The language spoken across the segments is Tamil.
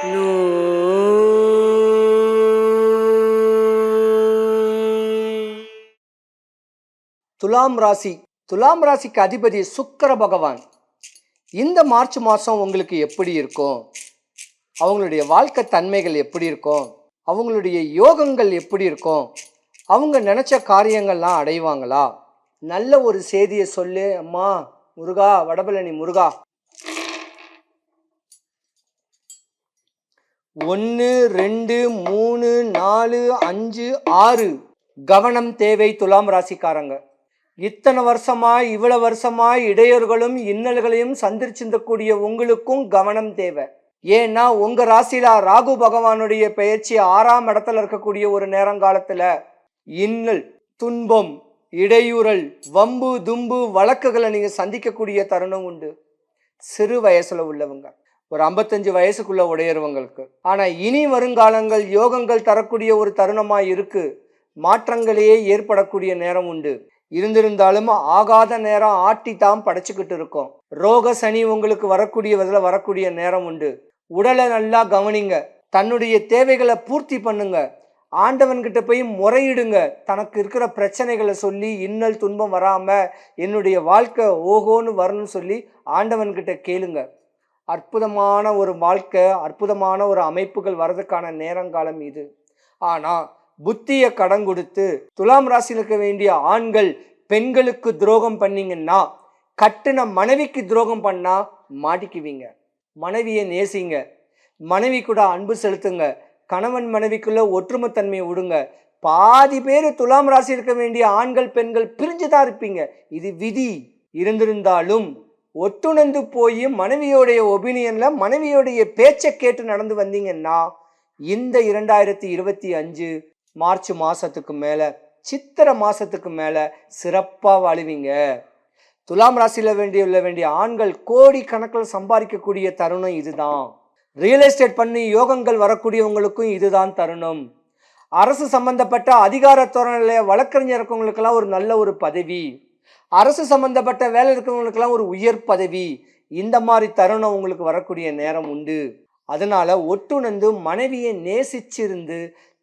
துலாம் ராசி. துலாம் ராசிக்கு அதிபதி சுக்கர பகவான். இந்த மார்ச் மாதம் உங்களுக்கு எப்படி இருக்கும்? அவங்களுடைய வாழ்க்கை தன்மைகள் எப்படி இருக்கும்? அவங்களுடைய யோகங்கள் எப்படி இருக்கும்? அவங்க நினச்ச காரியங்கள்லாம் அடைவாங்களா? நல்ல ஒரு செய்தியை சொல்லு அம்மா. முருகா வடபழனி முருகா. ஒன்று ரெண்டு மூணு நாலு அஞ்சு ஆறு. கவனம் தேவை துலாம் ராசிக்காரங்க. இத்தனை வருஷமா இவ்வளவு வருஷமா இடையூறுகளும் இன்னல்களையும் சந்திச்சிருந்தக்கூடிய உங்களுக்கும் கவனம் தேவை. ஏன்னா உங்க ராசியில ராகு பகவானுடைய பெயர்ச்சி ஆறாம் இடத்துல இருக்கக்கூடிய ஒரு நேரங்காலத்துல இன்னல் துன்பம் இடையூறல் வம்பு தும்பு வழக்குகளை நீங்க சந்திக்கக்கூடிய தருணம் உண்டு. சிறு வயசுல உள்ளவங்க. ஒரு ஐம்பத்தஞ்சு வயசுக்குள்ள உடையறவங்களுக்கு ஆனால் இனி வருங்காலங்கள் யோகங்கள் தரக்கூடிய ஒரு தருணமாக இருக்கு. மாற்றங்களையே ஏற்படக்கூடிய நேரம் உண்டு. இருந்திருந்தாலும் ஆகாத நேரம் ஆட்டி தான் படைச்சுக்கிட்டு இருக்கோம். ரோக சனி உங்களுக்கு வரக்கூடிய விதில் வரக்கூடிய நேரம் உண்டு. உடலை நல்லா கவனிங்க. தன்னுடைய தேவைகளை பூர்த்தி பண்ணுங்க. ஆண்டவன்கிட்ட போய் முறையிடுங்க. தனக்கு இருக்கிற பிரச்சனைகளை சொல்லி இன்னல் துன்பம் வராமல் என்னுடைய வாழ்க்கை ஓகோன்னு வரணும்னு சொல்லி ஆண்டவன்கிட்ட கேளுங்க. அற்புதமான ஒரு வாழ்க்கை அற்புதமான ஒரு அமைப்புகள் வர்றதுக்கான நேரங்காலம் இது. ஆனால் புத்தியை கடன் கொடுத்து துலாம் ராசியில் இருக்க வேண்டிய ஆண்கள் பெண்களுக்கு துரோகம் பண்ணீங்கன்னா கட்டின மனைவிக்கு துரோகம் பண்ணால் மாட்டிக்குவீங்க. மனைவியை நேசிங்க. மனைவி கூட அன்பு செலுத்துங்க. கணவன் மனைவிக்குள்ள ஒற்றுமைத்தன்மையை விடுங்க. பாதி பேர் துலாம் ராசி இருக்க வேண்டிய ஆண்கள் பெண்கள் பிரிஞ்சு தான் இருப்பீங்க. இது விதி. இருந்திருந்தாலும் ஒத்துணர்ந்து போய் மனைவியோடைய ஒபினியனில் மனைவியோடைய பேச்சை கேட்டு நடந்து வந்தீங்கன்னா இந்த இரண்டாயிரத்தி இருபத்தி அஞ்சு மார்ச் மாதத்துக்கு மேலே சித்திரை மாதத்துக்கு மேலே சிறப்பாக வாழுவீங்க. துலாம் ராசியில் வேண்டிய உள்ள வேண்டிய ஆண்கள் கோடி கணக்கில் சம்பாதிக்கக்கூடிய தருணம் இதுதான். ரியல் எஸ்டேட் பண்ணி யோகங்கள் வரக்கூடியவங்களுக்கும் இதுதான் தருணம். அரசு சம்பந்தப்பட்ட அதிகார தோரணையில் வழக்கறிஞர் இருக்கவங்களுக்கெல்லாம் ஒரு நல்ல ஒரு பதவி. அரசு சம்பந்தப்பட்ட வேலை இருக்கிறவங்களுக்கெல்லாம் ஒரு உயர் பதவி. இந்த மாதிரி தருணம் உங்களுக்கு வரக்கூடிய நேரம் உண்டு. அதனால ஒட்டுணர்ந்து மனைவியை நேசிச்சிருந்து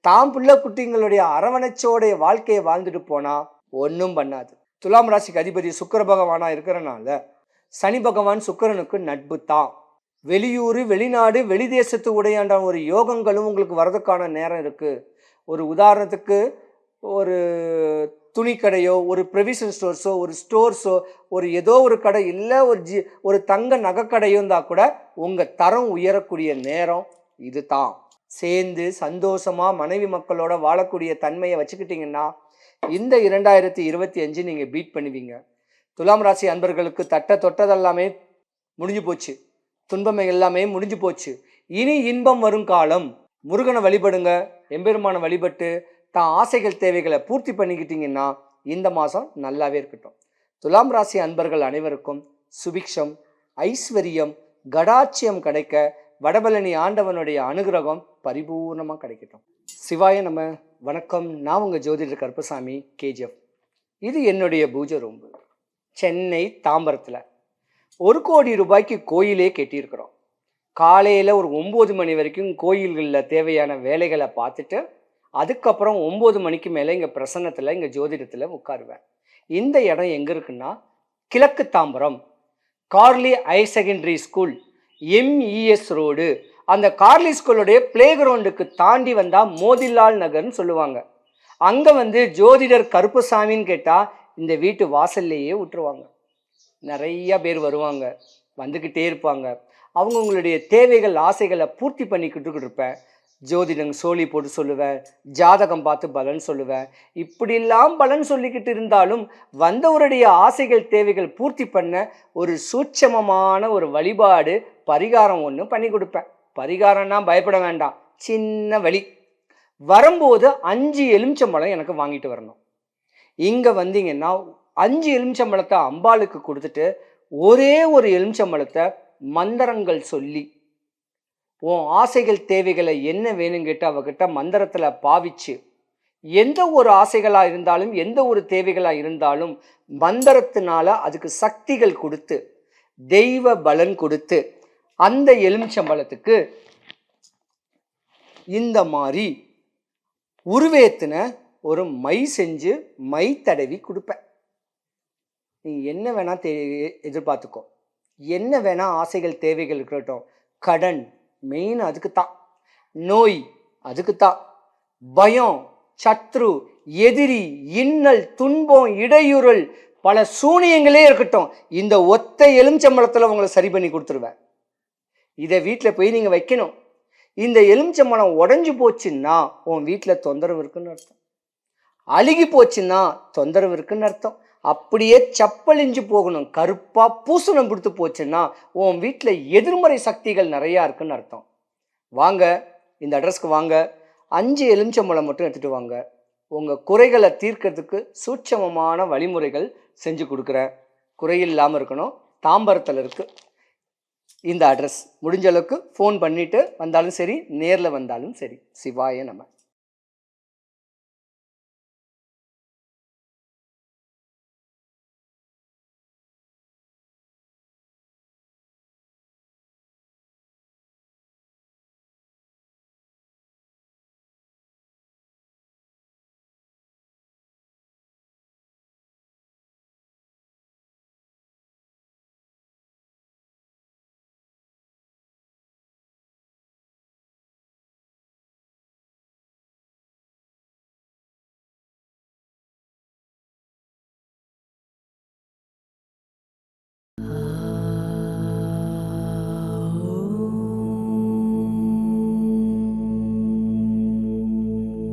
தாம் பிள்ளை குட்டிங்களுடைய அரவணைச்சோடைய வாழ்க்கையை வாழ்ந்துட்டு போனா ஒன்றும் பண்ணாது. துலாம் ராசிக்கு அதிபதி சுக்கர பகவானா இருக்கிறனால சனி பகவான் சுக்கரனுக்கு நட்பு தான். வெளியூர் வெளிநாடு வெளிதேசத்து உடையாண்ட ஒரு யோகங்களும் உங்களுக்கு வரதுக்கான நேரம் இருக்கு. ஒரு உதாரணத்துக்கு ஒரு துணிக்கடையோ ஒரு ப்ரொவிஷன் ஸ்டோர்ஸோ ஒரு ஸ்டோர்ஸோ ஒரு ஏதோ ஒரு கடை இல்லை ஒரு ஜி ஒரு தங்க நகைக்கடையோ இருந்தால் கூட உங்கள் தரம் உயரக்கூடிய நேரம் இது தான் சேர்ந்து சந்தோஷமாக மனைவி மக்களோட வாழக்கூடிய தன்மையை வச்சுக்கிட்டிங்கன்னா இந்த இரண்டாயிரத்தி இருபத்தி அஞ்சு நீங்கள் பீட் பண்ணுவீங்க. துலாம் ராசி அன்பர்களுக்கு தட்ட தொட்டதெல்லாமே முடிஞ்சு போச்சு. துன்பம் எல்லாமே முடிஞ்சு போச்சு. இனி இன்பம் வரும் காலம். முருகனை வழிபடுங்க. எம்பெருமானை வழிபட்டு தான் ஆசைகள் தேவைகளை பூர்த்தி பண்ணிக்கிட்டீங்கன்னா இந்த மாதம் நல்லாவே இருக்கட்டும். துலாம் ராசி அன்பர்கள் அனைவருக்கும் சுபிக்ஷம் ஐஸ்வர்யம் கடாட்சியம் கிடைக்க வடபழனி ஆண்டவனுடைய அனுகிரகம் பரிபூர்ணமாக கிடைக்கட்டும். சிவாய நம்ம வணக்கம். நான் உங்கள் ஜோதிடர் கருப்பசாமி கேஜிஎஃப். இது என்னுடைய பூஜை ரூம்பு. சென்னை தாம்பரத்தில். ஒரு கோடி ரூபாய்க்கு கோயிலே கட்டியிருக்கிறோம். காலையில் ஒரு ஒம்பது மணி வரைக்கும் கோயில்களில் தேவையான வேலைகளை பார்த்துட்டு அதுக்கப்புறம் ஒம்பது மணிக்கு மேலே இங்கே பிரசன்னத்தில் இங்கே ஜோதிடத்தில் உட்காருவேன். இந்த இடம் எங்கே இருக்குன்னா கிழக்கு Tambaram Carley higher secondary school MES road அந்த கார்லி ஸ்கூலுடைய பிளே கிரவுண்டுக்கு தாண்டி வந்தால் மோதிலால் நகர்னு சொல்லுவாங்க. அங்கே வந்து ஜோதிடர் கருப்புசாமின்னு கேட்டால் இந்த வீட்டு வாசல்லையே விட்டுருவாங்க. நிறையா பேர் வருவாங்க வந்துக்கிட்டே இருப்பாங்க. அவங்கவுங்களுடைய தேவைகள் ஆசைகளை பூர்த்தி பண்ணிக்கிட்டு இருப்பேன். ஜோதிடம் சோழி போட்டு சொல்லுவேன் ஜாதகம் பார்த்து பலன் சொல்லுவேன். இப்படிலாம் பலன் சொல்லிக்கிட்டு இருந்தாலும் வந்தவருடைய ஆசைகள் தேவைகள் பூர்த்தி பண்ண ஒரு சூட்சமமான ஒரு வழிபாடு பரிகாரம் ஒன்று பண்ணி கொடுப்பேன். பரிகாரம்னா பயப்பட வேண்டாம். சின்ன வழி வரும்போது அஞ்சு எலுமிச்சம்பழம் எனக்கு வாங்கிட்டு வரணும். இங்கே வந்தீங்கன்னா அஞ்சு எலுமிச்சம்பழத்தை அம்பாளுக்கு கொடுத்துட்டு ஒரே ஒரு எலுமிச்சம்பழத்தை மந்திரங்கள் சொல்லி உன் ஆசைகள் தேவைகளை என்ன வேணுங்கிட்டு அவகிட்ட மந்திரத்தில் பாவிச்சு எந்த ஒரு ஆசைகளாக இருந்தாலும் எந்த ஒரு தேவைகளாக இருந்தாலும் மந்திரத்தினால அதுக்கு சக்திகள் கொடுத்து தெய்வ பலன் கொடுத்து அந்த எலுமிச்சம்பழத்துக்கு இந்த மாதிரி உருவேத்தின ஒரு மை செஞ்சு மை தடவி கொடுப்பேன். நீ என்ன வேணால் தே எதிர்பார்த்துக்கோ என்ன வேணால் ஆசைகள் தேவைகள் இருக்கட்டும் கடன் மெயின் அதுக்கு தான் நோய் அதுக்கு தான் பயம் சத்ரு எதிரி இன்னல் துன்பம் இடையூறல் பல சூனியங்களே இருக்கட்டும். இந்த ஒத்த எலுமிச்சம்பழத்தில் உங்களை சரி பண்ணி கொடுத்துருவேன். இதை வீட்டில் போய் நீங்கள் வைக்கணும். இந்த எலுமிச்சம்பழம் உடஞ்சி போச்சுன்னா உன் வீட்டில் தொந்தரவு இருக்குன்னு அர்த்தம். அழுகி போச்சுன்னா தொந்தரவு இருக்குன்னு அர்த்தம். அப்படியே செப்பலிஞ்சு போகணும். கருப்பாக பூசணம் கொடுத்து போச்சுன்னா உன் வீட்டில் எதிர்மறை சக்திகள் நிறையா இருக்குன்னு அர்த்தம். வாங்க இந்த அட்ரஸ்க்கு வாங்க. அஞ்சு எலுமிச்சம்பழம் மட்டும் எடுத்துகிட்டு வாங்க. உங்கள் குறைகளை தீர்க்கறதுக்கு சூட்சமமான வழிமுறைகள் செஞ்சு கொடுக்குறேன். குறையில்லாமல் இருக்கணும். தாம்பரத்தில் இருக்குது இந்த அட்ரஸ் முடிஞ்ச அளவுக்கு ஃபோன் பண்ணிவிட்டு வந்தாலும் சரி நேரில் வந்தாலும் சரி. சிவாய நம்ம